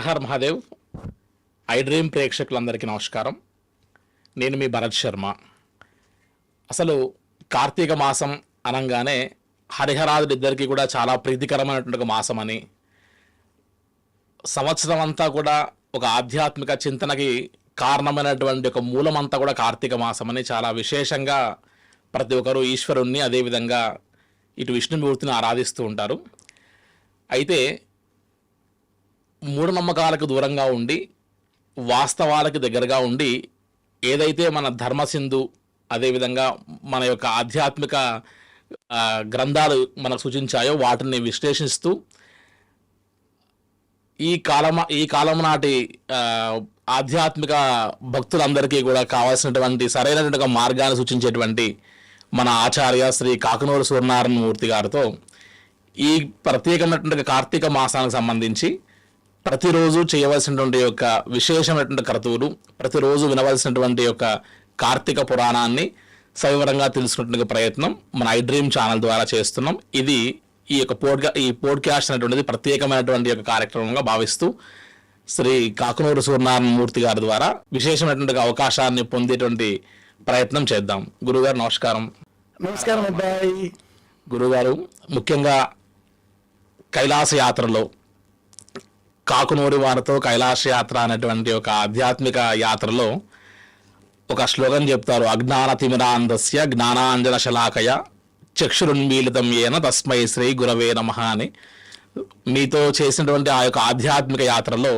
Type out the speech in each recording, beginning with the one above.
Her Har Mahadev. I dream ప్రేక్షకులందరికీ నమస్కారం. నేను మీ భరత్ శర్మ. అసలు కార్తీక మాసం అనగానే హరిహరాదులిద్దరికీ కూడా చాలా ప్రీతికరమైనటువంటి ఒక మాసం అని సంవత్సరం అంతా కూడా ఒక ఆధ్యాత్మిక చింతనకి కారణమైనటువంటి ఒక మూలమంతా కూడా కార్తీక మాసం అని చాలా విశేషంగా ప్రతి ఒక్కరూ ఈశ్వరుణ్ణి అదేవిధంగా ఇటు విష్ణుమూర్తిని ఆరాధిస్తూ ఉంటారు. అయితే మూఢనమ్మకాలకు దూరంగా ఉండి వాస్తవాలకు దగ్గరగా ఉండి ఏదైతే మన ధర్మసింధు అదేవిధంగా మన యొక్క ఆధ్యాత్మిక గ్రంథాలు మనకు సూచించాయో వాటిని విశ్లేషిస్తూ ఈ కాలం ఈ కాలం నాటి ఆధ్యాత్మిక భక్తులందరికీ కూడా కావాల్సినటువంటి సరైనటువంటి మార్గాన్ని సూచించేటువంటి మన ఆచార్య శ్రీ కాకనూరు సూర్యనారాయణ మూర్తి గారితో ఈ ప్రత్యేకమైనటువంటి కార్తీక మాసానికి సంబంధించి ప్రతిరోజు చేయవలసినటువంటి యొక్క విశేషమైనటువంటి క్రతువులు ప్రతిరోజు వినవలసినటువంటి యొక్క కార్తీక పురాణాన్ని సవివరంగా తెలుసుకునే ప్రయత్నం మన ఐ డ్రీమ్ ఛానల్ ద్వారా చేస్తున్నాం. ఇది ఈ యొక్క పోడ్కా ఈ పోడ్కాస్ట్ అనేటువంటిది ప్రత్యేకమైనటువంటి యొక్క కార్యక్రమంగా భావిస్తూ శ్రీ కాకునూరు సూర్యనారాయణ మూర్తి గారి ద్వారా విశేషమైనటువంటి అవకాశాన్ని పొందేటువంటి ప్రయత్నం చేద్దాం. గురుగారు నమస్కారం. నమస్కారం అబ్బాయి. గురుగారు ముఖ్యంగా కైలాస యాత్రలో కాకునూరి వారితో కైలాస యాత్ర అనేటువంటి ఒక ఆధ్యాత్మిక యాత్రలో ఒక శ్లోకం చెప్తారు. అజ్ఞాన తిమిరాంధస్య జ్ఞానాంజన శలాకయ చక్షురున్మీలితం ఏన తస్మై శ్రీ గురవే నమ అని. మీతో చేసినటువంటి ఆ యొక్క ఆధ్యాత్మిక యాత్రలో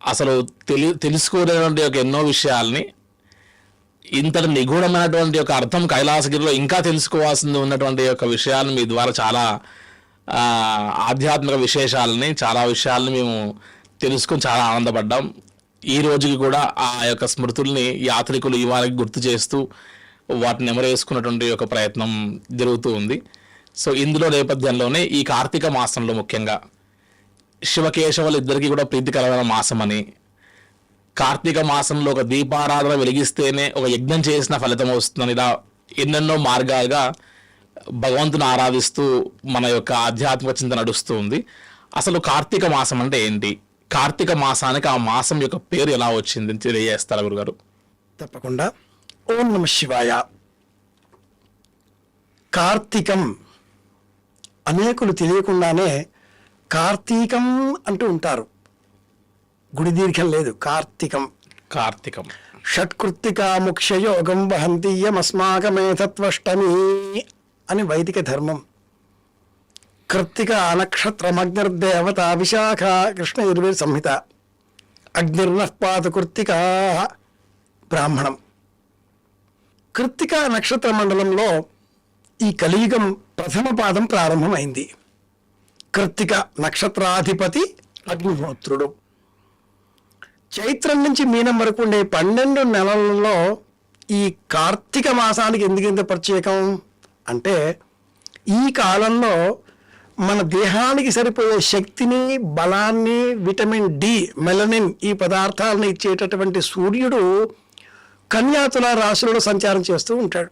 అసలు తెలి తెలుసుకోలేనటువంటి ఒక ఎన్నో విషయాల్ని ఇంతటి నిగూఢమైనటువంటి ఒక అర్థం కైలాసగిరిలో ఇంకా తెలుసుకోవాల్సింది ఉన్నటువంటి యొక్క విషయాలను మీ ద్వారా చాలా ఆధ్యాత్మిక విశేషాలని చాలా విషయాలని మేము తెలుసుకుని చాలా ఆనందపడ్డాం. ఈ రోజుకి కూడా ఆ యొక్క స్మృతుల్ని యాత్రికులు ఇవాళకి గుర్తు చేస్తూ వాటిని నెమరేసుకున్నటువంటి ఒక ప్రయత్నం జరుగుతూ ఉంది. సో ఇందులో నేపథ్యంలోనే ఈ కార్తీక మాసంలో ముఖ్యంగా శివకేశవులు ఇద్దరికీ కూడా ప్రీతికరమైన మాసం అని. కార్తీక మాసంలో ఒక దీపారాధన వెలిగిస్తేనే ఒక యజ్ఞం చేసిన ఫలితం వస్తుందని ఇలా ఎన్నెన్నో మార్గాలుగా భగవంతుని ఆరాధిస్తూ మన యొక్క ఆధ్యాత్మిక చింతన నడుస్తూ ఉంది. అసలు కార్తీక మాసం అంటే ఏంటి? కార్తీక మాసానికి ఆ మాసం యొక్క పేరు ఎలా వచ్చింది తెలియజేస్తారా గురుగారు? తప్పకుండా. ఓం నమ శివాయ. కార్తీకం అనేకులు తెలియకుండానే కార్తీకం అంటూ ఉంటారు. గుడి దీర్ఘం లేదు. కార్తీకం. కార్తీకం. షట్కృత్తికా ముఖ్యయోగం వహంతీయమస్మాకమేతత్వష్టమి అని వైదిక ధర్మం. కృత్తిక నక్షత్రమగ్నిర్దేవత విశాఖ కృష్ణ యజుర్వేద సంహిత అగ్నిర్నఃపాత కృత్తికా బ్రాహ్మణం. కృత్తిక నక్షత్ర మండలంలో ఈ కలియుగం ప్రథమ పాదం ప్రారంభమైంది. కృత్తిక నక్షత్రాధిపతి అగ్నిహోత్రుడు. చైత్రం నుంచి మీనం వరకు ఉండే పన్నెండు నెలలలో ఈ కార్తీక మాసానికి ఎందుకు ప్రత్యేకం? అంటే ఈ కాలంలో మన దేహానికి సరిపోయే శక్తిని బలాన్ని విటమిన్ డి మెలనిన్ ఈ పదార్థాలను ఇచ్చేటటువంటి సూర్యుడు కన్యాతుల రాశులలో సంచారం చేస్తూ ఉంటాడు.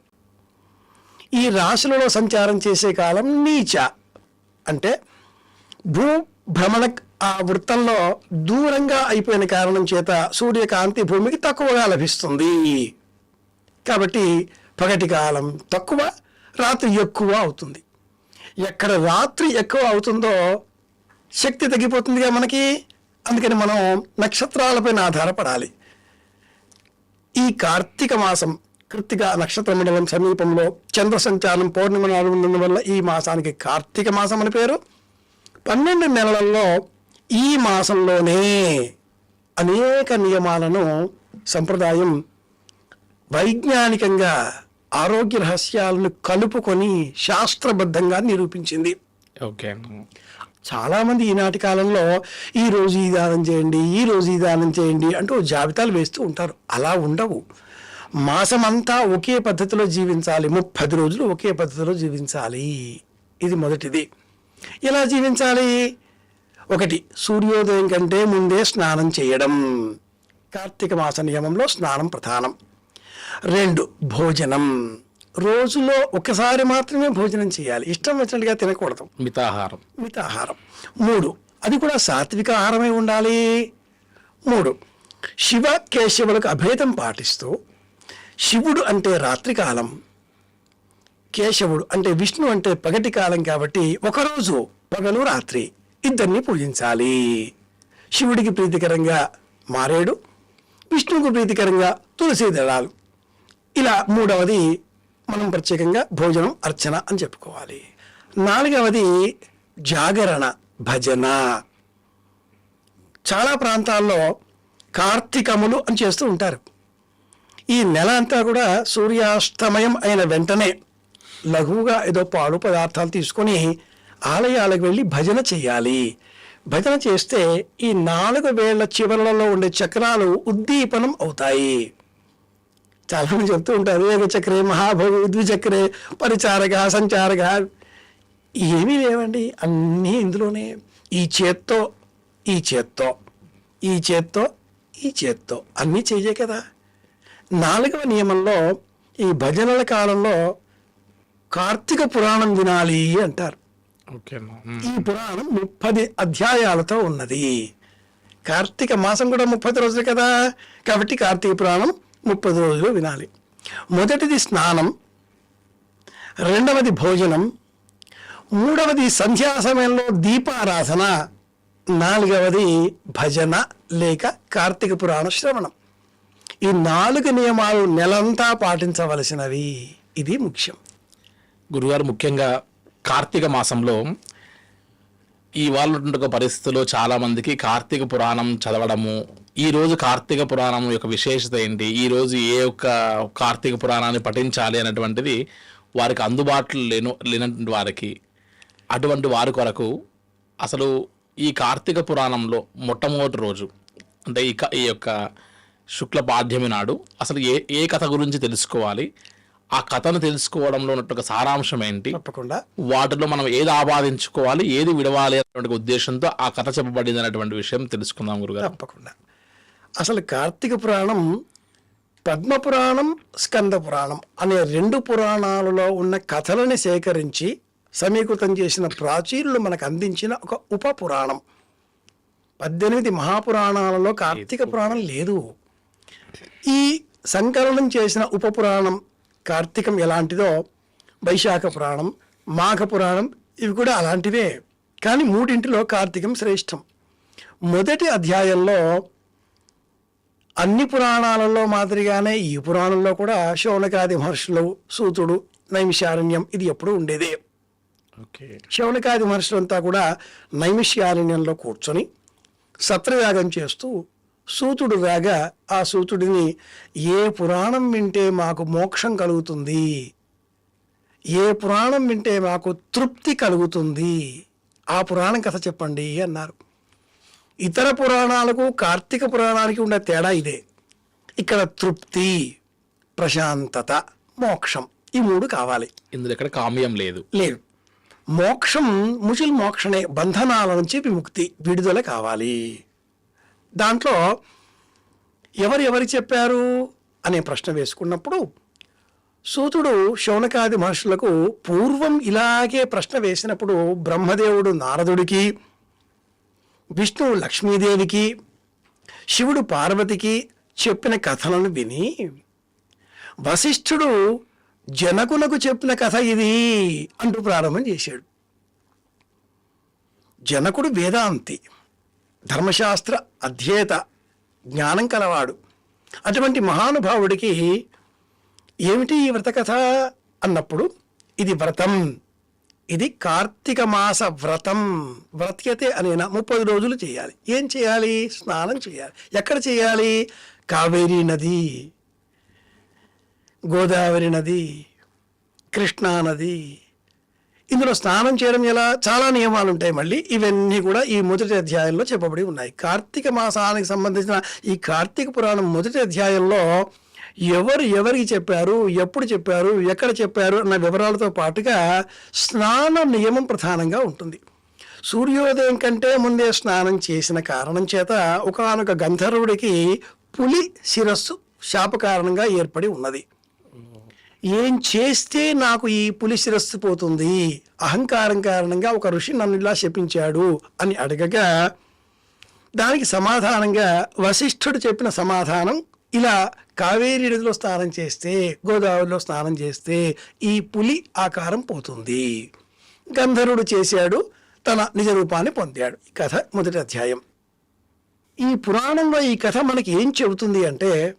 ఈ రాశులలో సంచారం చేసే కాలం నీచ. అంటే భూ భ్రమణ ఆ వృత్తంలో దూరంగా అయిపోయిన కారణం చేత సూర్యకాంతి భూమికి తక్కువగా లభిస్తుంది. కాబట్టి పగటి కాలం తక్కువ రాత్రి ఎక్కువ అవుతుంది. ఎక్కడ రాత్రి ఎక్కువ అవుతుందో శక్తి తగ్గిపోతుందిగా మనకి. అందుకని మనం నక్షత్రాలపైన ఆధారపడాలి. ఈ కార్తీక మాసం కృత్తిక నక్షత్ర మండలం సమీపంలో చంద్ర సంచారం పౌర్ణిమ నాడు ఉండడం వల్ల ఈ మాసానికి కార్తీక మాసం అని పేరు. పన్నెండు నెలలలో ఈ మాసంలోనే అనేక నియమాలను సంప్రదాయం వైజ్ఞానికంగా ఆరోగ్య రహస్యాలను కలుపుకొని శాస్త్రబద్ధంగా నిరూపించింది. ఓకే. చాలామంది ఈనాటి కాలంలో ఈ రోజు ఈ దానం చేయండి ఈ రోజు ఈ దానం చేయండి అంటూ జాబితాలు వేస్తూ ఉంటారు. అలా ఉండవు. మాసమంతా ఒకే పద్ధతిలో జీవించాలి. ముప్పది రోజులు ఒకే పద్ధతిలో జీవించాలి. ఇది మొదటిది. ఎలా జీవించాలి? ఒకటి సూర్యోదయం కంటే ముందే స్నానం చేయడం. కార్తీక మాస నియమంలో స్నానం ప్రధానం. రెండు భోజనం. రోజులో ఒకసారి మాత్రమే భోజనం చేయాలి. ఇష్టం వచ్చినట్టుగా తినకూడదు. మితాహారం. మితాహారం. మూడు అది కూడా సాత్విక ఆహారమై ఉండాలి. మూడు శివ కేశవులకు అభేదం పాటిస్తూ శివుడు అంటే రాత్రికాలం కేశవుడు అంటే విష్ణు అంటే పగటి కాలం కాబట్టి ఒకరోజు పగలు రాత్రి ఇద్దరిని పూజించాలి. శివుడికి ప్రీతికరంగా మారేడు విష్ణువుకు ప్రీతికరంగా తులసి దళాలు. ఇలా మూడవది మనం ప్రత్యేకంగా భోజనం అర్చన అని చెప్పుకోవాలి. నాలుగవది జాగరణ భజన. చాలా ప్రాంతాల్లో కార్తీకములు అని చేస్తూ ఉంటారు. ఈ నెల అంతా కూడా సూర్యాస్తమయం అయిన వెంటనే లఘువుగా ఏదో పాలు పదార్థాలు తీసుకొని ఆలయాలకు వెళ్ళి భజన చేయాలి. భజన చేస్తే ఈ నాలుగు వేళ్ళ చివరలలో ఉండే చక్రాలు ఉద్దీపనం అవుతాయి. చాలా మంది చెప్తూ ఉంటారు ఏక చక్రే మహాభోగి ద్విచక్రే పరిచారక సంచారక. ఏమీ లేవండి అన్నీ ఇందులోనే. ఈ చేత్తో ఈ చేత్తో ఈ చేత్తో ఈ చేత్తో అన్నీ చేయే కదా. నాలుగవ నియమంలో ఈ భజనల కాలంలో కార్తీక పురాణం వినాలి అంటారు. ఈ పురాణం ముప్పది అధ్యాయాలతో ఉన్నది. కార్తీక మాసం కూడా ముప్పది రోజులు కదా. కాబట్టి కార్తీక పురాణం ముప్పది రోజులు వినాలి. మొదటిది స్నానం రెండవది భోజనం మూడవది సంధ్యా సమయంలో దీపారాధన నాలుగవది భజన లేక కార్తీక పురాణ శ్రవణం. ఈ నాలుగు నియమాలు నెలంతా పాటించవలసినవి. ఇది ముఖ్యం. గురుగారు ముఖ్యంగా కార్తీక మాసంలో ఈ వాళ్ళు పరిస్థితుల్లో చాలామందికి కార్తీక పురాణం చదవడము ఈ రోజు కార్తీక పురాణం యొక్క విశేషత ఏంటి? ఈ రోజు ఏ ఒక్క కార్తీక పురాణాన్ని పఠించాలి అనేటువంటిది వారికి అందుబాటులో లేను లేనటువంటి వారికి అటువంటి వారి కొరకు అసలు ఈ కార్తీక పురాణంలో మొట్టమొదటి రోజు అంటే ఈ క- ఈ యొక్క శుక్ల పాఠ్యమి నాడు అసలు ఏ ఏ కథ గురించి తెలుసుకోవాలి? ఆ కథను తెలుసుకోవడంలో ఉన్నట్టు సారాంశం ఏంటి? తప్పకుండా. వాటిలో మనం ఏది ఆపాదించుకోవాలి? ఏది విడవాలి? అనేటువంటి ఉద్దేశంతో ఆ కథ చెప్పబడింది అనేటువంటి విషయం తెలుసుకుందాం గురుగారు. తప్పకుండా. అసలు కార్తీక పురాణం పద్మ పురాణం స్కంద పురాణం అనే రెండు పురాణాలలో ఉన్న కథలని సేకరించి సమీకృతం చేసిన ప్రాచీనులు మనకు అందించిన ఒక ఉప పురాణం. పద్దెనిమిది మహాపురాణాలలో కార్తీక పురాణం లేదు. ఈ సంకలనం చేసిన ఉప పురాణం కార్తీకం ఎలాంటిదో వైశాఖ పురాణం మాఘ పురాణం ఇవి కూడా అలాంటివే. కానీ మూడింటిలో కార్తీకం శ్రేష్టం. మొదటి అధ్యాయంలో అన్ని పురాణాలలో మాదిరిగానే ఈ పురాణంలో కూడా శౌనకాది మహర్షులు సూతుడు నైమిషారణ్యం ఇది ఎప్పుడూ ఉండేదే. ఓకే. శౌనకాది మహర్షులంతా కూడా నైమిష్యారణ్యంలో కూర్చొని సత్రయాగం చేస్తూ సూతుడు రాగా ఆ సూతుడిని ఏ పురాణం వింటే మాకు మోక్షం కలుగుతుంది. ఏ పురాణం వింటే మాకు తృప్తి కలుగుతుంది. ఆ పురాణం కథ చెప్పండి అన్నారు. ఇతర పురాణాలకు కార్తీక పురాణానికి ఉండే తేడా ఇదే. ఇక్కడ తృప్తి ప్రశాంతత మోక్షం ఈ మూడు కావాలి. ఇందులో ఇక్కడ కామ్యం లేదు. లేదు. మోక్షం ముచిల్ మోక్షనే బంధనాల నుంచి విముక్తి విడుదల కావాలి. దాంట్లో ఎవరు ఎవరు చెప్పారు అనే ప్రశ్న వేసుకున్నప్పుడు సూతుడు శౌనకాది మహర్షులకు పూర్వం ఇలాగే ప్రశ్న వేసినప్పుడు బ్రహ్మదేవుడు నారదుడికి విష్ణువు లక్ష్మీదేవికి శివుడు పార్వతికి చెప్పిన కథలను విని వశిష్ఠుడు జనకులకు చెప్పిన కథ ఇది అంటూ ప్రారంభం చేశాడు. జనకుడు వేదాంతి ధర్మశాస్త్ర అధ్యేత జ్ఞానం కలవాడు. అటువంటి మహానుభావుడికి ఏమిటి ఈ వ్రత కథ అన్నప్పుడు ఇది వ్రతం. ఇది కార్తీక మాస వ్రతం. వ్రత్యతే అనేనా ముప్పది రోజులు చేయాలి. ఏం చేయాలి? స్నానం చేయాలి. ఎక్కడ చేయాలి? కావేరీ నది గోదావరి నది కృష్ణా నది. ఇందులో స్నానం చేయడం ఎలా? చాలా నియమాలు ఉంటాయి మళ్ళీ. ఇవన్నీ కూడా ఈ మొదటి అధ్యాయంలో చెప్పబడి ఉన్నాయి. కార్తీక మాసానికి సంబంధించిన ఈ కార్తీక పురాణం మొదటి అధ్యాయంలో ఎవరు ఎవరికి చెప్పారు ఎప్పుడు చెప్పారు ఎక్కడ చెప్పారు అన్న వివరాలతో పాటుగా స్నాన నియమం ప్రధానంగా ఉంటుంది. సూర్యోదయం కంటే ముందే స్నానం చేసిన కారణం చేత ఒకనొక గంధర్వుడికి పులి శిరస్సు శాప కారణంగా ఏర్పడి ఉన్నది. ఏం చేస్తే నాకు ఈ పులి శిరస్సు పోతుంది? అహంకారం కారణంగా ఒక ఋషి నన్ను ఇలా శపించాడు అని అడగగా దానికి సమాధానంగా వశిష్ఠుడు చెప్పిన సమాధానం ఇలా కావేరీ నదిలో స్నానం చేస్తే గోదావరిలో స్నానం చేస్తే ఈ పులి ఆకారం పోతుంది. గంధర్వుడు చేశాడు తన నిజ రూపాన్ని పొందాడు. ఈ కథ మొదటి అధ్యాయం. ఈ పురాణంలో ఈ కథ మనకి ఏం చెబుతుంది అంటే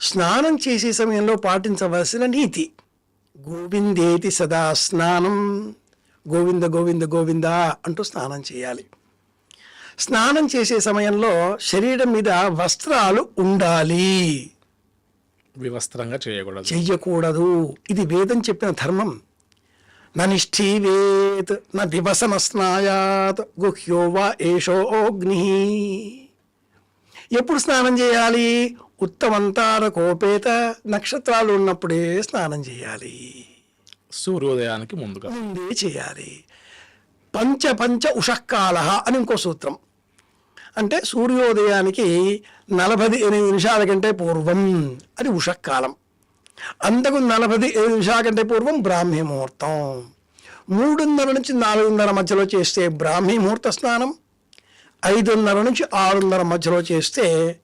స్నానం చేసే సమయంలో పాటించవలసిన నీతి. గోవిందేతి సదా స్నానం. గోవింద గోవింద గోవింద అంటూ స్నానం చేయాలి. స్నానం చేసే సమయంలో శరీరం మీద వస్త్రాలు ఉండాలి. వివస్త్రంగా చేయకూడదు. చెయ్యకూడదు. ఇది వేదం చెప్పిన ధర్మం. న దివసన స్నాయాత్ గుహ్యో వా ఏషో అగ్ని. ఎప్పుడు స్నానం చేయాలి? ఉత్తమంతార కోపేత నక్షత్రాలు ఉన్నప్పుడే స్నానం చేయాలి. సూర్యోదయానికి ముందుగా. ముందే చేయాలి. పంచ పంచ ఉషకాల అని ఇంకో సూత్రం. అంటే సూర్యోదయానికి నలభై ఎనిమిది నిమిషాల కంటే పూర్వం అది ఉషకాలం. అంతకు నలభై ఎనిమిది నిమిషాల కంటే పూర్వం బ్రాహ్మీ ముహూర్తం. మూడున్నర నుంచి నాలుగున్నర మధ్యలో చేస్తే బ్రాహ్మీ ముహూర్త స్నానం ఐదున్నర నుంచి ఆరున్నర మధ్యలో చేస్తే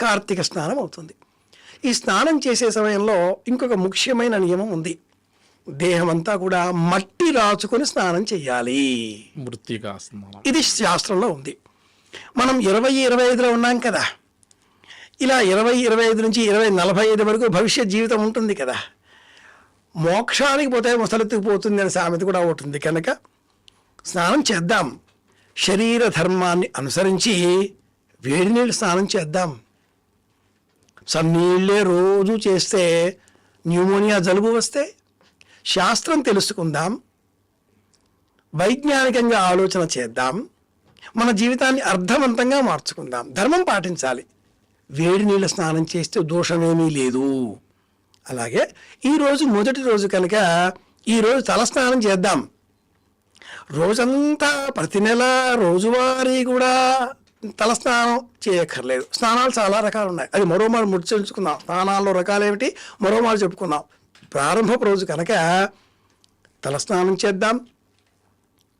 కార్తీక స్నానం అవుతుంది. ఈ స్నానం చేసే సమయంలో ఇంకొక ముఖ్యమైన నియమం ఉంది. దేహం అంతా కూడా మట్టి రాచుకొని స్నానం చేయాలి. స్నానం ఇది శాస్త్రంలో ఉంది. మనం ఇరవై ఇరవై ఐదులో ఉన్నాం కదా. ఇలా ఇరవై ఇరవై ఐదు నుంచి ఇరవై నలభై ఐదు వరకు భవిష్యత్ జీవితం ఉంటుంది కదా. మోక్షానికి పోతే ముసలెత్తుకుపోతుంది అనే సామెత కూడా ఉంటుంది కనుక స్నానం చేద్దాం. శరీర ధర్మాన్ని అనుసరించి వేడి నీళ్ళు స్నానం చేద్దాం. సన్నీళ్ళే రోజు చేస్తే న్యూమోనియా జలుబు వస్తే శాస్త్రం తెలుసుకుందాం. వైజ్ఞానికంగా ఆలోచన చేద్దాం. మన జీవితాన్ని అర్థవంతంగా మార్చుకుందాం. ధర్మం పాటించాలి. వేడి నీళ్ళ స్నానం చేస్తే దోషమేమీ లేదు. అలాగే ఈరోజు మొదటి రోజు కనుక ఈరోజు తలస్నానం చేద్దాం. రోజంతా ప్రతి నెల రోజువారీ కూడా తలస్నానం చేయక్కర్లేదు. స్నానాలు చాలా రకాలు ఉన్నాయి. అది మరోమారు ముడిచెలుచుకుందాం స్నానాల్లో రకాలు ఏమిటి మరోమారు చెప్పుకుందాం. ప్రారంభపు రోజు కనుక తలస్నానం చేద్దాం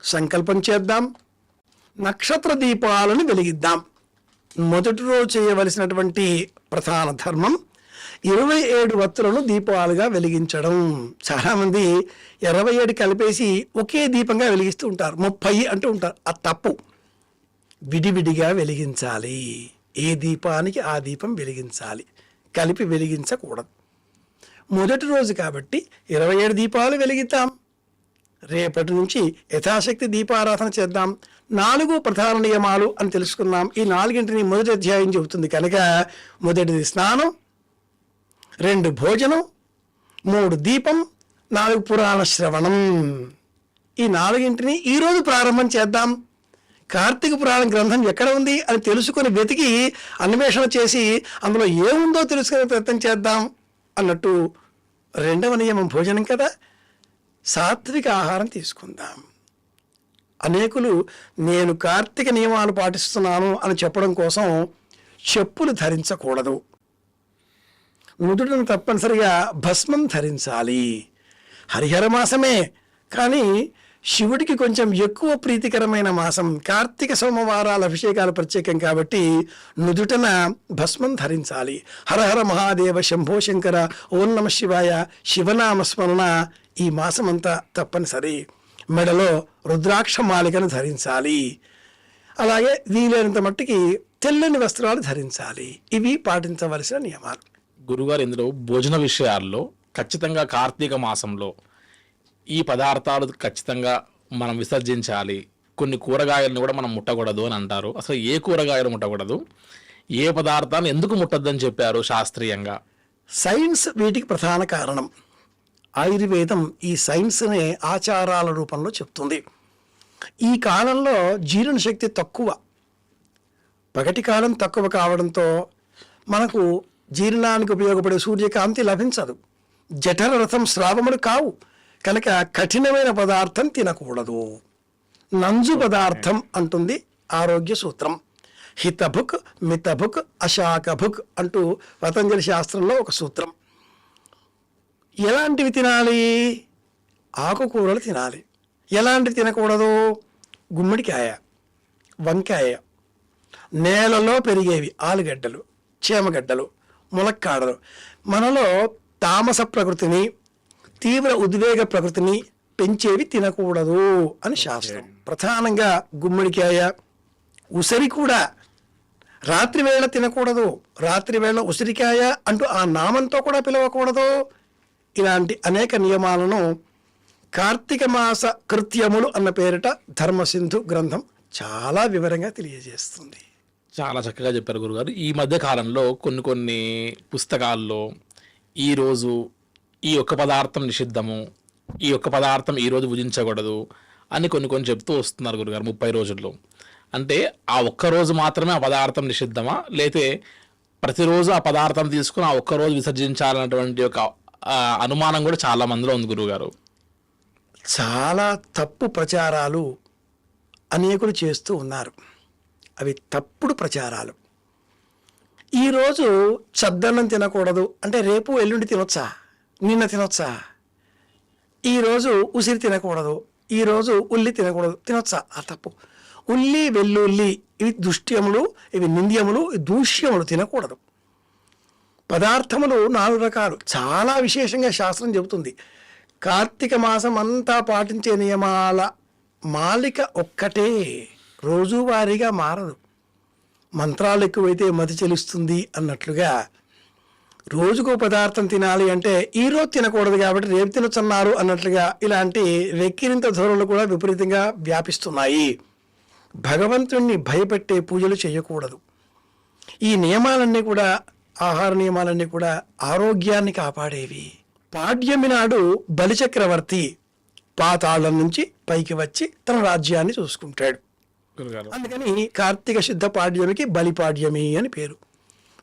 సంకల్పం చేద్దాం నక్షత్ర దీపాలను వెలిగిద్దాం. మొదటి రోజు చేయవలసినటువంటి ప్రధాన ధర్మం ఇరవై ఏడు వత్తులను దీపాలుగా వెలిగించడం. చాలామంది ఇరవై ఏడు కలిపేసి ఒకే దీపంగా వెలిగిస్తూ ఉంటారు. ముప్పై అంటూ ఉంటారు. అది తప్పు విడివిడిగా వెలిగించాలి. ఏ దీపానికి ఆ దీపం వెలిగించాలి. కలిపి వెలిగించకూడదు. మొదటి రోజు కాబట్టి ఇరవై ఏడు దీపాలు వెలిగిద్దాం. రేపటి నుంచి యథాశక్తి దీపారాధన చేద్దాం. నాలుగు ప్రధాన నియమాలు అని తెలుసుకున్నాం. ఈ నాలుగింటిని మొదటి అధ్యాయం చెబుతుంది కనుక మొదటిది స్నానం రెండు భోజనం మూడు దీపం నాలుగు పురాణ శ్రవణం. ఈ నాలుగింటిని ఈరోజు ప్రారంభం చేద్దాం. కార్తీక పురాణం గ్రంథం ఎక్కడ ఉంది అని తెలుసుకుని వెతికి అన్వేషణ చేసి అందులో ఏముందో తెలుసుకునే ప్రయత్నం చేద్దాం. అన్నట్టు రెండవ నియమం భోజనం కదా? సాత్విక ఆహారం తీసుకుందాం. అనేకులు నేను కార్తీక నియమాలు పాటిస్తున్నాను అని చెప్పడం కోసం చెప్పులు ధరించకూడదు. నుదుటను తప్పనిసరిగా భస్మం ధరించాలి. హరిహర మాసమే కానీ శివుడికి కొంచెం ఎక్కువ ప్రీతికరమైన మాసం కార్తీక సోమవారాల అభిషేకాలు ప్రత్యేకం కాబట్టి నుదుటన భస్మం ధరించాలి. హరహర మహాదేవ శంభో శంకర ఓం నమ శివాయ శివనామ స్మరణ ఈ మాసమంతా తప్పనిసరి. మెడలో రుద్రాక్ష మాలికను ధరించాలి. అలాగే వీలైనంత మట్టుకి తెల్లని వస్త్రాలు ధరించాలి. ఇవి పాటించవలసిన నియమాలు. గురుగారు ఇందులో భోజన విషయాల్లో ఖచ్చితంగా కార్తీక మాసంలో ఈ పదార్థాలు ఖచ్చితంగా మనం విసర్జించాలి. కొన్ని కూరగాయలను కూడా మనం ముట్టకూడదు అని అంటారు. అసలు ఏ కూరగాయలు ముట్టకూడదు? ఏ పదార్థాలు ఎందుకు ముట్టద్దని చెప్పారు శాస్త్రీయంగా? సైన్స్ వీటికి ప్రధాన కారణం. ఆయుర్వేదం ఈ సైన్స్నే ఆచారాల రూపంలో చెప్తుంది. ఈ కాలంలో జీర్ణశక్తి తక్కువ. పగటి కాలం తక్కువ కావడంతో మనకు జీర్ణానికి ఉపయోగపడే సూర్యకాంతి లభించదు. జఠర రథం శ్రావములు కావు. కనుక కఠినమైన పదార్థం తినకూడదు. నంజు పదార్థం అంటుంది ఆరోగ్య సూత్రం. హితభుక్ మితభుక్ అశాకభుక్ అంటూ పతంజలి శాస్త్రంలో ఒక సూత్రం. ఎలాంటివి తినాలి? ఆకుకూరలు తినాలి. ఎలాంటివి తినకూడదు? గుమ్మడికాయ వంకాయ నేలలో పెరిగేవి ఆలుగడ్డలు చేమగడ్డలు ములక్కాడలు. మనలో తామస ప్రకృతిని తీవ్ర ఉద్వేగ ప్రకృతిని పెంచేవి తినకూడదు అని శాస్త్రం. ప్రధానంగా గుమ్మడికాయ ఉసిరి కూడా రాత్రి వేళ తినకూడదు. రాత్రి వేళ ఉసిరికాయ అంటూ ఆ నామంతో కూడా పిలవకూడదు. ఇలాంటి అనేక నియమాలను కార్తీక మాస కృత్యములు అన్న పేరిట ధర్మసింధు గ్రంథం చాలా వివరంగా తెలియజేస్తుంది. చాలా చక్కగా చెప్పారు గురుగారు. ఈ మధ్య కాలంలో కొన్ని కొన్ని పుస్తకాల్లో ఈరోజు ఈ ఒక్క పదార్థం నిషిద్ధము ఈ ఒక్క పదార్థం ఈరోజు భుజించకూడదు అని కొన్ని కొన్ని చెప్తూ వస్తున్నారు గురుగారు ముప్పై రోజుల్లో. అంటే ఆ ఒక్క రోజు మాత్రమే ఆ పదార్థం నిషిద్ధమా? లేతే ప్రతిరోజు ఆ పదార్థం తీసుకుని ఆ ఒక్క రోజు విసర్జించాలన్నటువంటి ఒక అనుమానం కూడా చాలా మందిలో ఉంది గురుగారు. చాలా తప్పు ప్రచారాలు అనేకులు చేస్తూ ఉన్నారు. అవి తప్పుడు ప్రచారాలు. ఈరోజు చద్దన్నం తినకూడదు. అంటే రేపు ఎల్లుండి తినొచ్చా? నిన్న తినొచ్చా? ఈరోజు ఉసిరి తినకూడదు. ఈరోజు ఉల్లి తినకూడదు. తినొచ్చా? ఆ తప్పు. ఉల్లి వెల్లుల్లి ఇవి దుష్ట్యములు ఇవి నింద్యములు దూష్యములు తినకూడదు. పదార్థములు నాలుగు రకాలు. చాలా విశేషంగా శాస్త్రం చెబుతుంది. కార్తీక మాసం అంతా పాటించే నియమాల మాలిక ఒక్కటే. రోజువారీగా మారదు. మంత్రాలు ఎక్కువైతే మతి చెలుస్తుంది అన్నట్లుగా రోజుకో పదార్థం తినాలి అంటే ఈ రోజు తినకూడదు కాబట్టి రేపు తినొచ్చన్నారు అన్నట్లుగా ఇలాంటి వెక్కిరింత ధోరణులు కూడా విపరీతంగా వ్యాపిస్తున్నాయి. భగవంతుణ్ణి భయపెట్టే పూజలు చేయకూడదు. ఈ నియమాలన్నీ కూడా ఆహార నియమాలన్నీ కూడా ఆరోగ్యాన్ని కాపాడేవి. పాడ్యమి నాడు బలిచక్రవర్తి పాతాళం నుంచి పైకి వచ్చి తన రాజ్యాన్ని చూసుకుంటాడు. అందుకని కార్తీక శుద్ధ పాడ్యమికి బలిపాడ్యమి అని పేరు.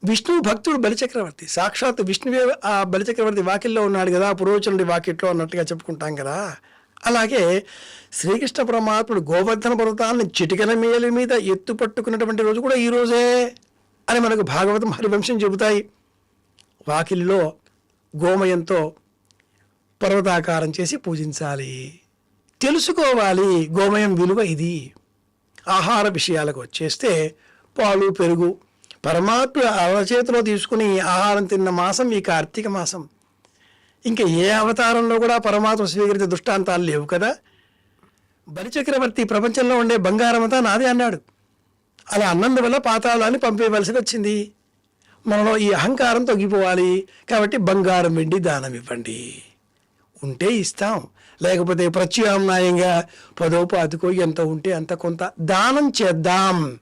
విష్ణువు భక్తుడు బలిచక్రవర్తి. సాక్షాత్ విష్ణువే ఆ బలిచక్రవర్తి వాకిల్లో ఉన్నాడు కదా పురోచనుడి వాకిట్లో అన్నట్టుగా చెప్పుకుంటాం కదా. అలాగే శ్రీకృష్ణ పరమాత్ముడు గోవర్ధన పర్వతాన్ని చిటికన మేలి మీద ఎత్తు పట్టుకున్నటువంటి రోజు కూడా ఈ రోజే అని మనకు భాగవతం హరివంశం చెబుతాయి. వాకిలిలో గోమయంతో పర్వతాకారం చేసి పూజించాలి. తెలుసుకోవాలి గోమయం విలువ ఇది. ఆహార విషయాలకు వచ్చేస్తే పాలు పెరుగు పరమాత్మ అరచేతిలో తీసుకుని ఆహారం తిన్న మాసం ఈ కార్తీక మాసం. ఇంకా ఏ అవతారంలో కూడా పరమాత్మ స్వీకరించే దృష్టాంతాలు లేవు కదా? బలిచక్రవర్తి ప్రపంచంలో ఉండే బంగారం అంతా నాదే అన్నాడు. అలా అన్నందువల్ల పాతాళాన్ని పంపేయవలసి వచ్చింది. మనలో ఈ అహంకారం తగ్గిపోవాలి కాబట్టి బంగారం వెండి దానం ఇవ్వండి. ఉంటే ఇస్తాం. లేకపోతే ప్రత్యామ్నాయంగా పదో పాతికో ఎంత ఉంటే అంత కొంత దానం చేద్దాం.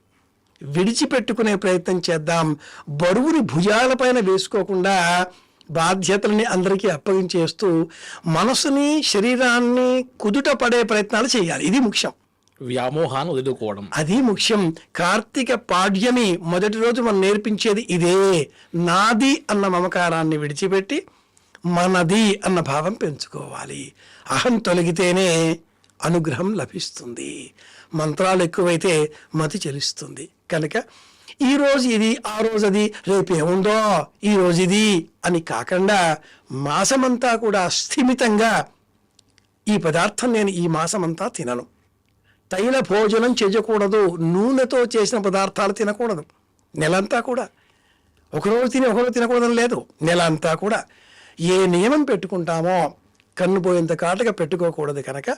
విడిచిపెట్టుకునే ప్రయత్నం చేద్దాం. బరువుని భుజాలపైన వేసుకోకుండా బాధ్యతల్ని అందరికీ అప్పగించేస్తూ మనసుని శరీరాన్ని కుదుట పడే ప్రయత్నాలు చేయాలి. ఇది ముఖ్యం. వ్యామోహాన్ని వదులుకోవడం. అది ముఖ్యం. కార్తీక పాడ్యమి మొదటి రోజు మనం నేర్పించేది ఇదే. నాది అన్న మమకారాన్ని విడిచిపెట్టి మనది అన్న భావం పెంచుకోవాలి. అహం తొలగితేనే అనుగ్రహం లభిస్తుంది. మంత్రాలు ఎక్కువైతే మతి చెలుస్తుంది కనుక ఈ రోజు ఇది ఆ రోజు అది రేపు ఏముందో ఈ రోజు ఇది అని కాకుండా మాసమంతా కూడా స్థిమితంగా ఈ పదార్థం నేను ఈ మాసమంతా తినను. తైల భోజనం చేయకూడదు నూనెతో చేసిన పదార్థాలు తినకూడదు. నెలంతా కూడా. ఒకరోజు తిని ఒకరోజు తినకూడదని లేదు. నెల అంతా కూడా. ఏ నియమం పెట్టుకుంటామో కన్నుపోయేంత కాటుగా పెట్టుకోకూడదు కనుక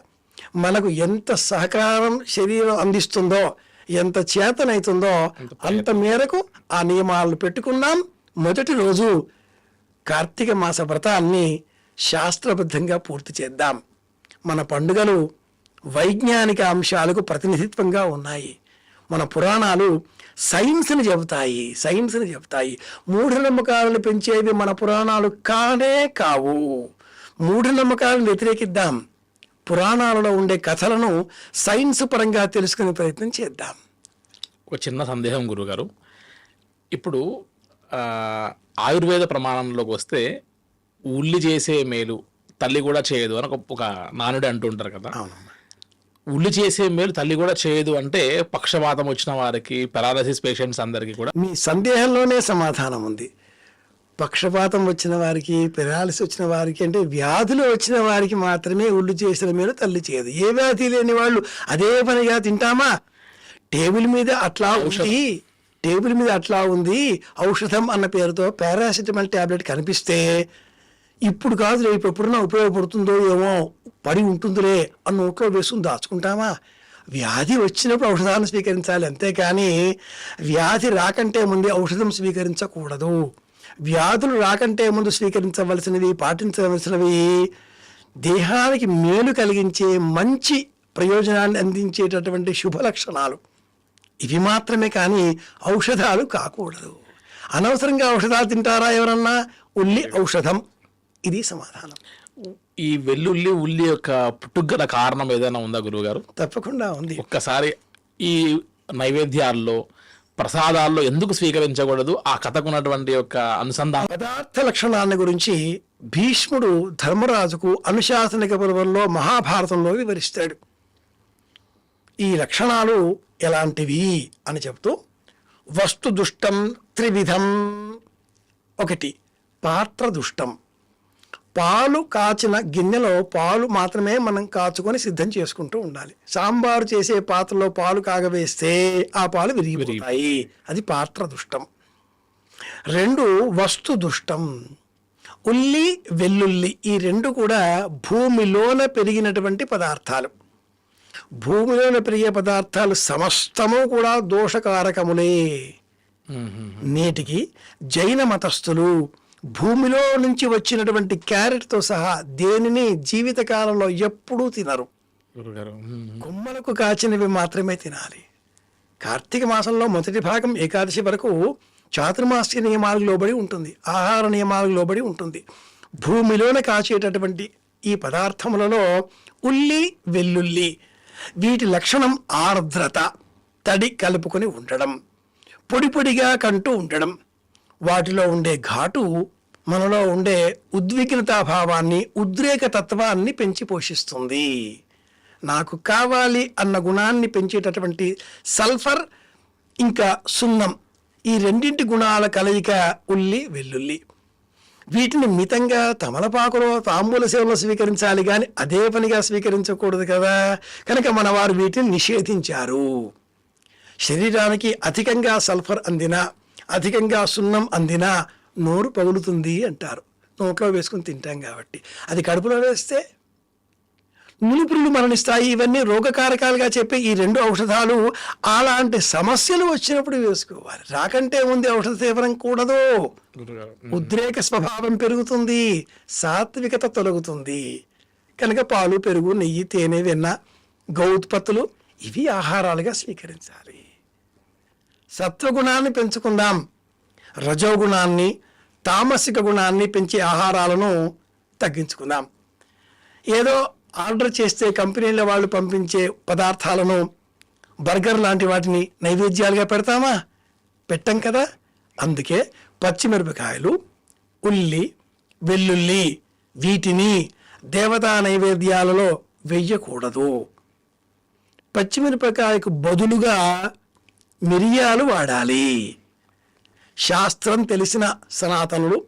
మనకు ఎంత సహకారం శరీరం అందిస్తుందో ఎంత చేతనైతుందో అంత మేరకు ఆ నియమాలను పెట్టుకున్నాం. మొదటి రోజు కార్తీక మాస వ్రతాన్ని శాస్త్రబద్ధంగా పూర్తి చేద్దాం. మన పండుగలు వైజ్ఞానిక అంశాలకు ప్రతినిధిత్వంగా ఉన్నాయి. మన పురాణాలు సైన్స్ని చెబుతాయి సైన్స్ని చెబుతాయి. మూఢనమ్మకాలను పెంచేవి మన పురాణాలు కానే కావు. మూఢనమ్మకాలను వ్యతిరేకిద్దాం. పురాణాలలో ఉండే కథలను సైన్స్ పరంగా తెలుసుకునే ప్రయత్నం చేద్దాం. ఒక చిన్న సందేహం గురుగారు ఇప్పుడు ఆయుర్వేద ప్రమాణంలోకి వస్తే ఉల్లి చేసే మేలు తల్లి కూడా చేయదు అని ఒక- నానుడి అంటుంటారు కదా. ఉల్లి చేసే మేలు తల్లి కూడా చేయదు అంటే పక్షవాతం వచ్చిన వారికి పెరాలసిస్ పేషెంట్స్ అందరికీ కూడా మీ సందేహంలోనే సమాధానం ఉంది. పక్షపాతం వచ్చిన వారికి పెరాలిసి వచ్చిన వారికి అంటే వ్యాధులు వచ్చిన వారికి మాత్రమే ఒళ్ళు చేసిన మేలు తల్లి చేయదు. ఏ వ్యాధి లేని వాళ్ళు అదే పనిగా తింటామా? టేబుల్ మీద అట్లా ఉంది టేబుల్ మీద అట్లా ఉంది ఔషధం అన్న పేరుతో పారాసిటమాల్ టాబ్లెట్ కనిపిస్తే ఇప్పుడు కాదు రేపు ఎప్పుడన్నా ఉపయోగపడుతుందో ఏమో పడి ఉంటుందిలే అని నోట్లో వేసుకుని దాచుకుంటామా? వ్యాధి వచ్చినప్పుడు ఔషధాన్ని స్వీకరించాలి అంతేకాని వ్యాధి రాకంటే ముందే ఔషధం స్వీకరించకూడదు. వ్యాధులు రాకంటే ముందు స్వీకరించవలసినవి పాటించవలసినవి దేహానికి మేలు కలిగించే మంచి ప్రయోజనాన్ని అందించేటటువంటి శుభ లక్షణాలు ఇవి మాత్రమే కానీ ఔషధాలు కాకూడదు. అనవసరంగా ఔషధాలు తింటారా ఎవరన్నా? ఉల్లి ఔషధం. ఇది సమాధానం. ఈ వెల్లుల్లి ఉల్లి యొక్క పుట్టుగల కారణం ఏదైనా ఉందా గురువుగారు? తప్పకుండా ఉంది. ఒక్కసారి ఈ నైవేద్యాల్లో ప్రసాదాల్లో ఎందుకు స్వీకరించకూడదు? ఆ కథకు ఉన్నటువంటి యొక్క అనుసంధానం. పదార్థ లక్షణాన్ని గురించి భీష్ముడు ధర్మరాజుకు అనుశాసనిక పర్వంలో మహాభారతంలో వివరిస్తాడు. ఈ లక్షణాలు ఎలాంటివి అని చెప్తూ వస్తు దుష్టం త్రివిధం ఒకటి పాత్ర దుష్టం పాలు కాచిన గిన్నెలో పాలు మాత్రమే మనం కాచుకొని సిద్ధం చేసుకుంటూ ఉండాలి. సాంబారు చేసే పాత్రలో పాలు కాగవేస్తే ఆ పాలు విరిగిపోతాయి. అది పాత్ర దుష్టం. రెండు వస్తు దుష్టం. ఉల్లి వెల్లుల్లి ఈ రెండు కూడా భూమిలోన పెరిగినటువంటి పదార్థాలు. భూమిలోన పెరిగే పదార్థాలు సమస్తము కూడా దోషకారకములే. నేటికి జైన మతస్థులు భూమిలో నుంచి వచ్చినటువంటి క్యారెట్తో సహా దేనిని జీవితకాలంలో ఎప్పుడూ తినరు. కొమ్మలకు కాచినవి మాత్రమే తినాలి. కార్తీక మాసంలో మొదటి భాగం ఏకాదశి వరకు చాతుర్మాస్య నియమాలకు లోబడి ఉంటుంది ఆహార నియమాలకు లోబడి ఉంటుంది. భూమిలోన కాచేటటువంటి ఈ పదార్థములలో ఉల్లి వెల్లుల్లి వీటి లక్షణం ఆర్ద్రత తడి కలుపుకొని ఉండడం పొడి పొడిగా కంటూ ఉండడం వాటిలో ఉండే ఘాటు మనలో ఉండే ఉద్విగ్నతా భావాన్ని ఉద్రేక తత్వాన్ని పెంచి పోషిస్తుంది. నాకు కావాలి అన్న గుణాన్ని పెంచేటటువంటి సల్ఫర్ ఇంకా సున్నం ఈ రెండింటి గుణాల కలయిక ఉల్లి వెల్లుల్లి. వీటిని మితంగా తమలపాకులో తాంబూల సేవలో స్వీకరించాలి కానీ అదే పనిగా స్వీకరించకూడదు కదా. కనుక మన వారు వీటిని నిషేధించారు. శరీరానికి అధికంగా సల్ఫర్ అందినా అధికంగా సున్నం అందినా నోరు పగులుతుంది అంటారు. నోట్లో వేసుకుని తింటాం కాబట్టి. అది కడుపులో వేస్తే నులుపురులు మరణిస్తాయి. ఇవన్నీ రోగకారకాలుగా చెప్పే ఈ రెండు ఔషధాలు అలాంటి సమస్యలు వచ్చినప్పుడు వేసుకోవాలి. రాకంటే ముందు ఔషధ సేవనం కూడదు. ఉద్రేక స్వభావం పెరుగుతుంది. సాత్వికత తొలగుతుంది. కనుక పాలు పెరుగు నెయ్యి తేనె వెన్న గౌ ఉత్పత్తులు ఇవి ఆహారాలుగా స్వీకరించాలి. సత్వగుణాన్ని పెంచుకుందాం. రజోగుణాన్ని తామసిక గుణాన్ని పెంచే ఆహారాలను తగ్గించుకుందాం. ఏదో ఆర్డర్ చేస్తే కంపెనీల వాళ్ళు పంపించే పదార్థాలను బర్గర్ లాంటి వాటిని నైవేద్యాలుగా పెడతామా? పెట్టం కదా. అందుకే పచ్చిమిరపకాయలు ఉల్లి వెల్లుల్లి వీటిని దేవతా నైవేద్యాలలో వెయ్యకూడదు పచ్చిమిరపకాయకు బదులుగా మిరియాలు వాడాలి. శాస్త్రం తెలిసిన సనాతనులు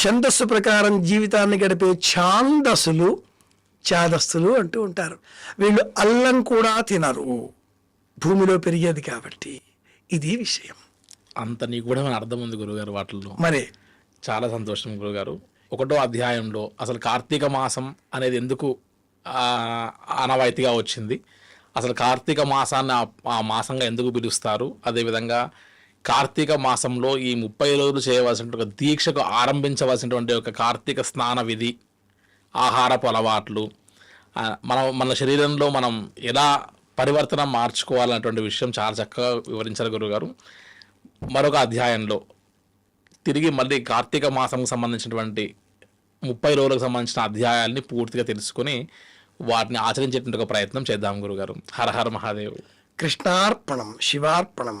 ఛందస్సు ప్రకారం జీవితాన్ని గడిపే ఛాందస్సులు చాదస్తులు అంటూ ఉంటారు. వీళ్ళు అల్లం కూడా తినరు. భూమిలో పెరిగేది కాబట్టి ఇది విషయం. అంత నీకు కూడా మన అర్థం ఉంది గురుగారు వాటిల్లో? మరి? చాలా సంతోషం గురుగారు. ఒకటో అధ్యాయంలో అసలు కార్తీక మాసం అనేది ఎందుకు ఆనవాయితీగా వచ్చింది? అసలు కార్తీక మాసాన్ని ఆ మాసంగా ఎందుకు పిలుస్తారు? అదేవిధంగా కార్తీక మాసంలో ఈ ముప్పై రోజులు చేయవలసిన ఒక దీక్షకు ఆరంభించవలసినటువంటి ఒక కార్తీక స్నాన విధి ఆహారపు అలవాట్లు మనం మన శరీరంలో మనం ఎలా పరివర్తన మార్చుకోవాలన్నటువంటి విషయం చాలా చక్కగా వివరించారు గురుగారు. మరొక అధ్యాయంలో తిరిగి మళ్ళీ కార్తీక మాసంకు సంబంధించినటువంటి ముప్పై రోజులకు సంబంధించిన అధ్యాయాల్ని పూర్తిగా తెలుసుకొని వాటిని ఆచరించేటువంటి ఒక ప్రయత్నం చేద్దాం గురుగారు. హర హర మహాదేవ్. కృష్ణార్పణం శివార్పణం.